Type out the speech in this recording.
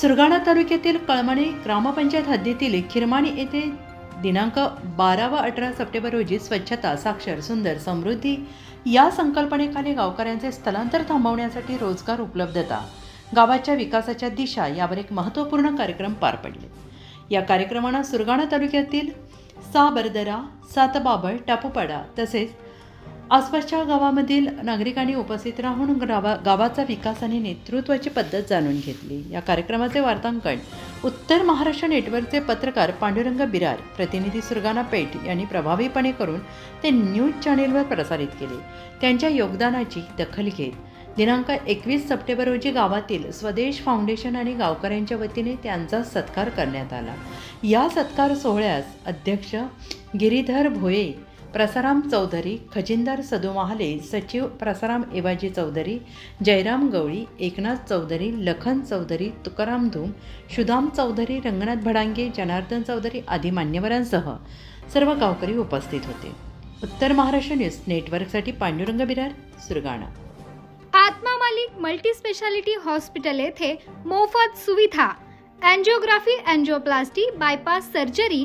सुरगाणा तालुक्यातील कळमणे ग्रामपंचायत हद्दीतील खिरमाणी येथे दिनांक बारा व अठरा सप्टेंबर रोजी स्वच्छता साक्षर सुंदर समृद्धी या संकल्पनेखाली गावकऱ्यांचे स्थलांतर थांबवण्यासाठी रोजगार उपलब्धता गावाच्या विकासाच्या दिशा यावर एक महत्त्वपूर्ण कार्यक्रम पार पडले. या कार्यक्रमानं सुरगाणा तालुक्यातील साबरदरा सातबाबळ टापूपाडा तसेच आसपासच्या गावामधील नागरिकांनी उपस्थित राहून गावा गावाचा विकास आणि नेतृत्वाची पद्धत जाणून घेतली. या कार्यक्रमाचे वार्तांकन उत्तर महाराष्ट्र नेटवर्कचे पत्रकार पांडुरंग बिरार प्रतिनिधी सुरगाना पेठ यांनी प्रभावीपणे करून ते न्यूज चॅनेलवर प्रसारित केले. त्यांच्या योगदानाची दखल घेत दिनांक एकवीस सप्टेंबर रोजी गावातील स्वदेश फाउंडेशन आणि गावकऱ्यांच्या वतीने त्यांचा सत्कार करण्यात आला. या सत्कार सोहळ्यास अध्यक्ष गिरीधर भोये प्रसाराम चौधरी खजिनदार सदू महाले सचिव प्रसाराम एवाजी चौधरी जयराम गवळी एकनाथ चौधरी लखन चौधरी तुकाराम धूम सुदाम चौधरी रंगनाथ भडांगे जनार्दन चौधरी आदी मान्यवरांसह सर्व गावकरी उपस्थित होते. उत्तर महाराष्ट्र न्यूज नेटवर्कसाठी पांडुरंग बिरार सुरगाणा. आत्मा मालिक मल्टी स्पेशालिटी हॉस्पिटल येथे मोफत सुविधा अँजिओग्राफी अँजिओप्लास्टी बायपास सर्जरी